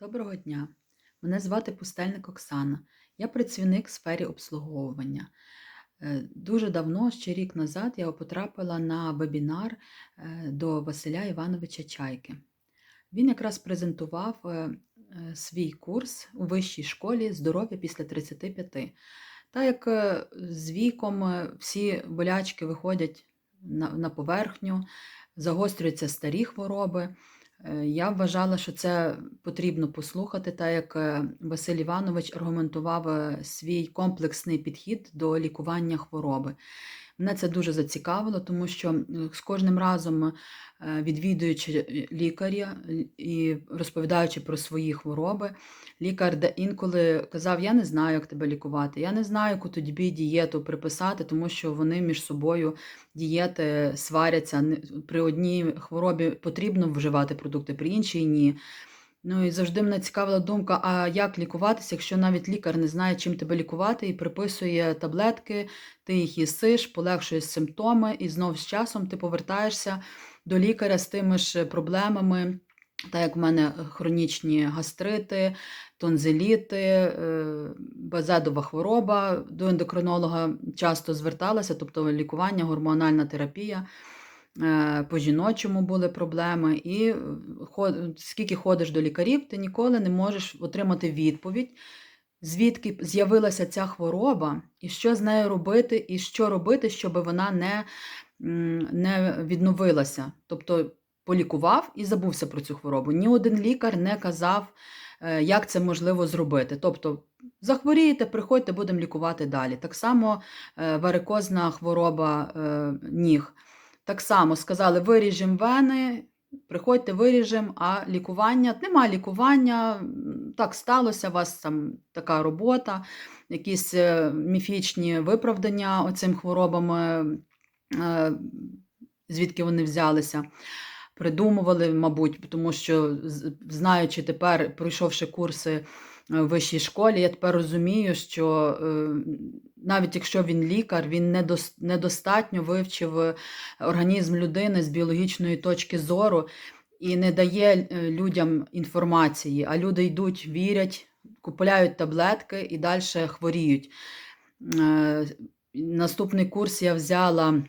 Доброго дня! Мене звати Пустельник Оксана. Я працівник в сфері обслуговування. Е, Дуже давно, ще рік назад, я потрапила на вебінар е, до Василя Івановича Чайки. Він якраз презентував е, свій курс у вищій школі здоров'я після 35. Так як з віком всі болячки виходять на поверхню, загострюються старі хвороби. Е, Я вважала, що це потрібно послухати, так як е, Василь Іванович аргументував е, свій комплексний підхід до лікування хвороби. Мене це дуже зацікавило, тому що з кожним разом, е, відвідуючи лікаря і розповідаючи про свої хвороби, лікар інколи казав: Я не знаю, як тебе лікувати, я не знаю, яку тобі дієту приписати, тому що вони між собою дієти сваряться. При одній хворобі потрібно вживати продукти, при іншій ні. Ну і завжди мене цікавила думка, а як лікуватися, якщо навіть лікар не знає, чим тебе лікувати, і приписує таблетки, ти їх їсиш, полегшуєш симптоми, і знов з часом ти повертаєшся до лікаря з тими ж проблемами. Так як в мене хронічні гастрити, тонзиліти, е, базедова хвороба, до ендокринолога часто зверталася, тобто лікування, гормональна терапія. Е, По жіночому були проблеми, і е, скільки ходиш до лікарів, ти ніколи не можеш отримати відповідь, звідки з'явилася ця хвороба, і що з нею робити, і що робити, щоб вона не, не відновилася. Тобто полікував і забувся про цю хворобу. Ні один лікар не казав, е, як це можливо зробити. Тобто, захворієте, приходьте, будемо лікувати далі. Так само варикозна хвороба ніг. Так само сказали, виріжемо вени, приходьте, виріжемо, а лікування нема лікування, так сталося, у вас там така робота, якісь е, міфічні виправдання оцим хворобам, е, е, звідки вони взялися. Придумували, мабуть, тому що, знаючи тепер, пройшовши курси в вищій школі, я тепер розумію, що е, навіть якщо він лікар, він недостатньо вивчив е, організм людини з біологічної точки зору і не дає е, людям інформації, а люди йдуть, вірять, купують таблетки і далі хворіють. Е, Наступний курс я взяла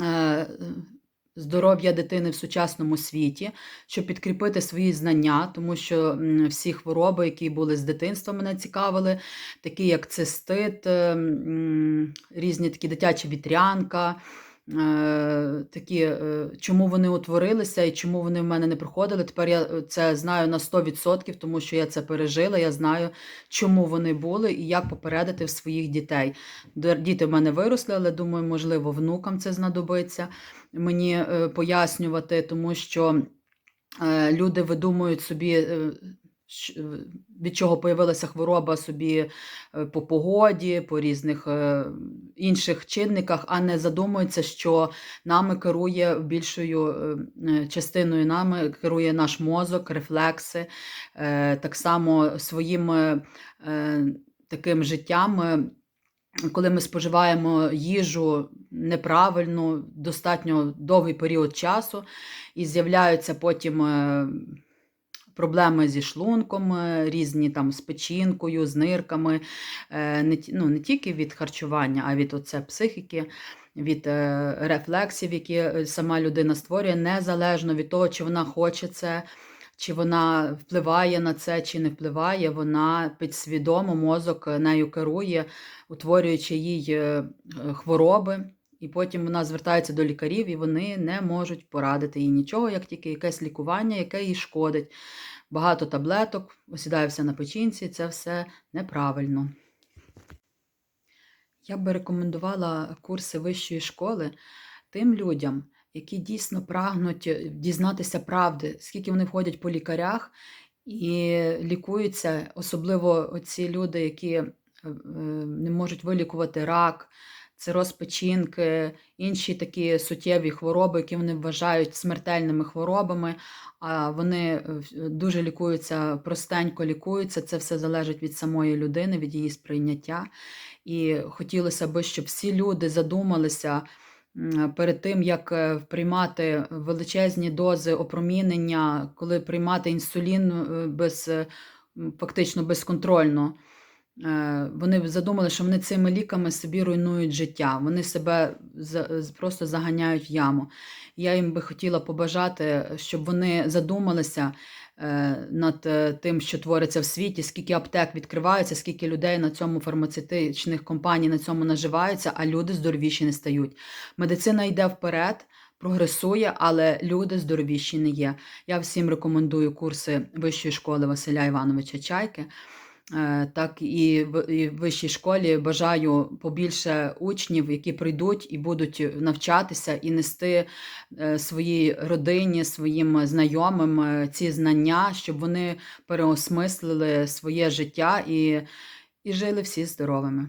е, здоров'я дитини в сучасному світі, щоб підкріпити свої знання, тому що всі хвороби, які були з дитинства, мене цікавили, такі як цистит, е, різні такі дитячі вітрянка. Е, Такі, е, чому вони утворилися і чому вони в мене не проходили. Тепер я е, це знаю на 100%, тому що я це пережила. Я знаю, чому вони були і як попередити в своїх дітей. Діти в мене виросли, але думаю, можливо, внукам це знадобиться мені пояснювати, тому що люди видумують собі, від чого появилася хвороба собі е, по погоді, по різних е, інших чинниках, а не задумуються, що нами керує більшою е, е, частиною нами керує наш мозок, рефлекси, е, так само своїм е, е, таким життям. е, коли ми споживаємо їжу неправильну, достатньо довгий період часу, і з'являються потім е, проблеми зі шлунком, е, різні там з печінкою, з нирками, е, не, ну, не тільки від харчування, а від оце психіки. Від е, рефлексів, які сама людина створює, незалежно від того, чи вона хоче це, чи вона впливає на це, чи не впливає, вона підсвідомо мозок нею керує, утворюючи їй хвороби, і потім вона звертається до лікарів, і вони не можуть порадити їй нічого, як тільки якесь лікування, яке їй шкодить. Багато таблеток, осідає все на печінці, це все неправильно. Я би рекомендувала курси вищої школи тим людям, які дійсно прагнуть дізнатися правди, скільки вони входять по лікарях і лікуються, особливо ці люди, які е, е, не можуть вилікувати рак, цироз печінки, інші такі суттєві хвороби, які вони вважають смертельними хворобами, а вони е, дуже лікуються, простенько лікуються. Це все залежить від самої людини, від її сприйняття. І хотілося б, щоб всі люди задумалися перед тим, як е, приймати величезні дози опромінення, коли приймати інсулін е, без, фактично безконтрольно. Е, Вони задумали, що вони цими ліками собі руйнують життя. Вони себе просто заганяють в яму. Я їм би хотіла побажати, щоб вони задумалися е, над е, тим, що твориться в світі, скільки аптек відкриваються, скільки людей на цьому фармацевтичних компаній на цьому наживаються, а люди здоровіші не стають. Медицина йде вперед. Прогресує, але люди здоровіші не є. Я всім рекомендую курси Вищої школи Василя Івановича Чайки. Е, Так і в вищій школі бажаю побільше учнів, які прийдуть і будуть навчатися і нести е, своїй родині, своїм знайомим е, ці знання, щоб вони переосмислили своє життя і, і жили всі здоровими.